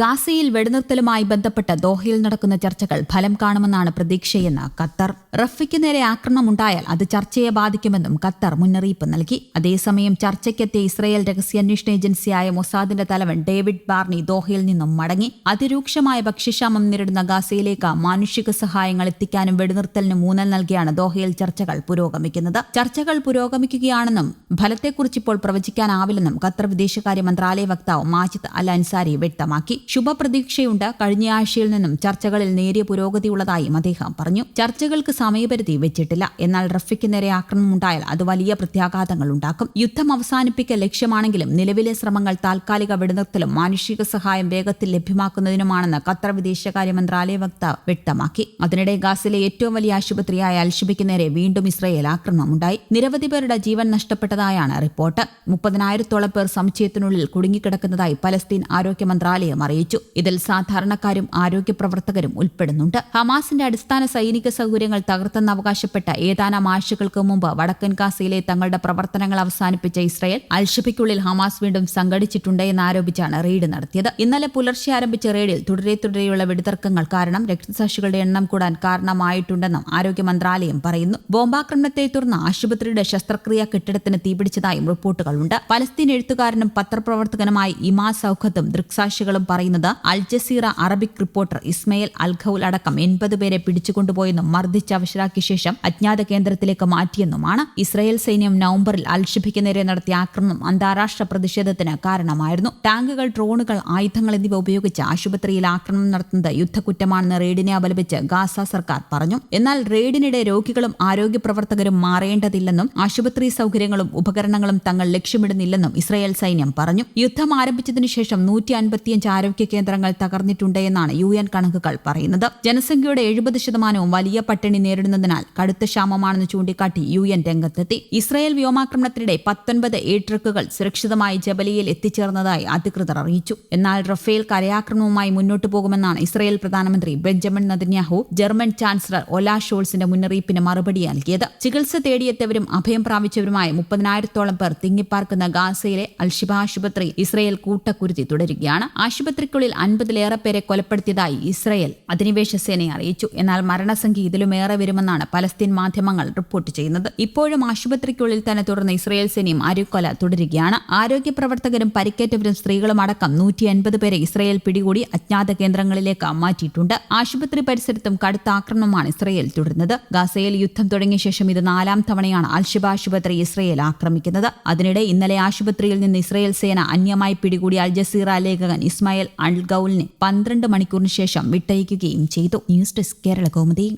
ഗാസയിൽ വെടിനിർത്തലുമായി ബന്ധപ്പെട്ട് ദോഹയിൽ നടക്കുന്ന ചർച്ചകൾ ഫലം കാണുമെന്നാണ് പ്രതീക്ഷയെന്ന് ഖത്തർ. റഫിക്ക് നേരെ ആക്രമണമുണ്ടായാൽ അത് ചർച്ചയെ ബാധിക്കുമെന്നും ഖത്തർ മുന്നറിയിപ്പ് നൽകി. അതേസമയം ചർച്ചയ്ക്കെത്തിയ ഇസ്രയേൽ രഹസ്യാന്വേഷണ ഏജൻസിയായ മൊസാദിന്റെ തലവൻ ഡേവിഡ് ബാർണി ദോഹയിൽ നിന്നും മടങ്ങി. അതിരൂക്ഷമായ ഭക്ഷ്യക്ഷാമം നേരിടുന്ന ഗാസയിലേക്ക് മാനുഷിക സഹായങ്ങൾ എത്തിക്കാനും വെടിനിർത്തലിനും ഊന്നൽ നൽകിയാണ് ദോഹയിൽ ചർച്ചകൾ പുരോഗമിക്കുന്നത്. ചർച്ചകൾ പുരോഗമിക്കുകയാണെന്നും ഫലത്തെക്കുറിച്ച് ഇപ്പോൾ പ്രവചിക്കാനാവില്ലെന്നും ഖത്തർ വിദേശകാര്യ മന്ത്രാലയ വക്താവ് മാജിദ് അൽ അൻസാരി വ്യക്തമാക്കി. ശുഭപ്രതീക്ഷയുണ്ട്. കഴിഞ്ഞയാഴ്ചയിൽ നിന്നും ചർച്ചകളിൽ നേരിയ പുരോഗതിയുള്ളതായും അദ്ദേഹം പറഞ്ഞു. ചർച്ചകൾക്ക് സമയപരിധി വെച്ചിട്ടില്ല. എന്നാൽ റഫിക്ക് നേരെ ആക്രമണം ഉണ്ടായാൽ അത് വലിയ പ്രത്യാഘാതങ്ങൾ ഉണ്ടാക്കും. യുദ്ധം അവസാനിപ്പിക്കൽ ലക്ഷ്യമാണെങ്കിലും നിലവിലെ ശ്രമങ്ങൾ താൽക്കാലിക വെടിനിർത്തലും മാനുഷിക സഹായം വേഗത്തിൽ ലഭ്യമാക്കുന്നതിനുമാണെന്ന് ഖത്തർ വിദേശകാര്യ മന്ത്രാലയ വക്താവ് വ്യക്തമാക്കി. അതിനിടെ ഗാസിലെ ഏറ്റവും വലിയ ആശുപത്രിയായ അൽഷിബയ്ക്ക് നേരെ വീണ്ടും ഇസ്രയേൽ ആക്രമണമുണ്ടായി. നിരവധി പേരുടെ ജീവൻ നഷ്ടപ്പെട്ടതായാണ് റിപ്പോർട്ട്. മുപ്പതിനായിരത്തോളം പേർ സമുച്ചയത്തിനുള്ളിൽ കുടുങ്ങിക്കിടക്കുന്നതായി പലസ്തീൻ ആരോഗ്യ മന്ത്രാലയം അറിയിച്ചു. ഇതിൽ സാധാരണക്കാരും ആരോഗ്യ പ്രവർത്തകരും ഉൾപ്പെടുന്നുണ്ട്. ഹമാസിന്റെ അടിസ്ഥാന സൈനിക സൗകര്യങ്ങൾ തകർത്തെന്ന് അവകാശപ്പെട്ട ഏതാനും ആഴ്ചകൾക്ക് മുമ്പ് വടക്കൻ ഗാസയിലെ തങ്ങളുടെ പ്രവർത്തനങ്ങൾ അവസാനിപ്പിച്ച ഇസ്രയേൽ അൽഷബയ്ക്കുള്ളിൽ ഹമാസ് വീണ്ടും സംഘടിച്ചിട്ടുണ്ട് എന്നാരോപിച്ചാണ് റെയ്ഡ് നടത്തിയത്. ഇന്നലെ പുലർച്ചെ ആരംഭിച്ച റെയ്ഡിൽ തുടരെ തുടരെയുള്ള വെടിതർക്കങ്ങൾ കാരണം രക്തസാക്ഷികളുടെ എണ്ണം കൂടാൻ കാരണമായിട്ടുണ്ടെന്നും ആരോഗ്യ മന്ത്രാലയം പറയുന്നു. ബോംബാക്രമണത്തെ തുടർന്ന് ആശുപത്രിയുടെ ശസ്ത്രക്രിയ കെട്ടിടത്തിന് തീപിടിച്ചതായും റിപ്പോർട്ടുകളുണ്ട്. പലസ്തീൻ എഴുത്തുകാരനും പത്രപ്രവർത്തകനുമായി ഇമാ സൌഖത്തും ദൃക്സാക്ഷികളും പറയുന്നത് Al Jazeera Arabic reporter Ismail അൽഖൌൽ അടക്കം എൺപത് പേരെ പിടിച്ചുകൊണ്ടുപോയെന്നും മർദ്ദിച്ച് അവശരാക്കിയ ശേഷം അജ്ഞാത കേന്ദ്രത്തിലേക്ക് മാറ്റിയെന്നുമാണ്. ഇസ്രായേൽ സൈന്യം നവംബറിൽ അൽഷിബയ്ക്ക് നേരെ നടത്തിയ ആക്രമണം അന്താരാഷ്ട്ര പ്രതിഷേധത്തിന് കാരണമായിരുന്നു. ടാങ്കുകൾ ഡ്രോണുകൾ ആയുധങ്ങൾ എന്നിവ ഉപയോഗിച്ച് ആശുപത്രിയിൽ ആക്രമണം നടത്തുന്നത് യുദ്ധക്കുറ്റമാണെന്ന് റെയ്ഡിനെ അപലപിച്ച് ഗാസ സർക്കാർ പറഞ്ഞു. എന്നാൽ റെയ്ഡിനിടെ രോഗികളും ആരോഗ്യ പ്രവർത്തകരും മാറേണ്ടതില്ലെന്നും ആശുപത്രി സൗകര്യങ്ങളും ഉപകരണങ്ങളും തങ്ങൾ ലക്ഷ്യമിടുന്നില്ലെന്നും ഇസ്രായേൽ സൈന്യം പറഞ്ഞു. യുദ്ധം ആരംഭിച്ചതിനു ശേഷം നൂറ്റി അൻപത്തിയഞ്ച് ആരോഗ്യ കേന്ദ്രങ്ങൾ തകർന്നിട്ടുണ്ട് എന്നാണ് യു എൻ കണക്കുകൾ പറയുന്നത്. ജനസംഖ്യയുടെ എഴുപത് ശതമാനവും വലിയ പട്ടിണി നേരിടുന്നതിനാൽ കടുത്ത ക്ഷാമമാണെന്ന് ചൂണ്ടിക്കാട്ടി യു എൻ രംഗത്തെത്തി. ഇസ്രായേൽ വ്യോമാക്രമണത്തിനിടെ പത്തൊൻപത് എ ട്രക്കുകൾ സുരക്ഷിതമായി ജബലിയിൽ എത്തിച്ചേർന്നതായി അധികൃതർ അറിയിച്ചു. എന്നാൽ റഫേൽ കരയാക്രമണവുമായി മുന്നോട്ടു പോകുമെന്നാണ് ഇസ്രായേൽ പ്രധാനമന്ത്രി Benjamin Netanyahu German chancellor Olaf ഷോൾസിന്റെ മുന്നറിയിപ്പിന് മറുപടി നൽകിയത്. ചികിത്സ തേടിയെത്തിയവരും അഭയം പ്രാപിച്ചവരുമായ മുപ്പതിനായിരത്തോളം പേർ തിങ്ങിപ്പാർക്കുന്ന ഗാസയിലെ അൽഷിബ ആശുപത്രി ഇസ്രയേൽ കൂട്ടക്കുരുതി തുടരുകയാണ്. ആശുപത്രിക്കുള്ളിൽ അൻപതിലേറെ പേരെ കൊലപ്പെടുത്തിയതായി ഇസ്രയേൽ അധിനിവേശ സേനയെ അറിയിച്ചു. എന്നാൽ മരണസംഖ്യ ഇതിലുമേറെ വരുമെന്നാണ് പലസ്തീൻ മാധ്യമങ്ങൾ റിപ്പോർട്ട് ചെയ്യുന്നത്. ഇപ്പോഴും ആശുപത്രിക്കുള്ളിൽ തന്നെ തുടർന്ന് ഇസ്രയേൽ സേനയും അരുക്കൊല തുടരുകയാണ്. ആരോഗ്യ പ്രവർത്തകരും പരിക്കേറ്റവരും സ്ത്രീകളും അടക്കം നൂറ്റി എൺപത് പേരെ ഇസ്രയേൽ പിടികൂടി അജ്ഞാത കേന്ദ്രങ്ങളിലേക്ക് മാറ്റിയിട്ടുണ്ട്. ആശുപത്രി പരിസരത്തും കടുത്ത ആക്രമണമാണ് ഇസ്രയേൽ തുടരുന്നത്. ഗാസയിൽ യുദ്ധം തുടങ്ങിയ ശേഷം ഇത് നാലാം തവണയാണ് അൽഷിബ ആശുപത്രി ഇസ്രയേൽ ആക്രമിക്കുന്നത്. അതിനിടെ ഇന്നലെ ആശുപത്രിയിൽ നിന്ന് ഇസ്രയേൽ സേന അന്യമായി പിടികൂടിയ അൽ ജസീറ ലേഖകൻ ഇസ്മായിൽ അൽ ഗൌലിനെ പന്ത്രണ്ട് മണിക്കൂറിന് ശേഷം വിട്ടയക്കുകയും ചെയ്തു. News desk Kerala Kaumudi.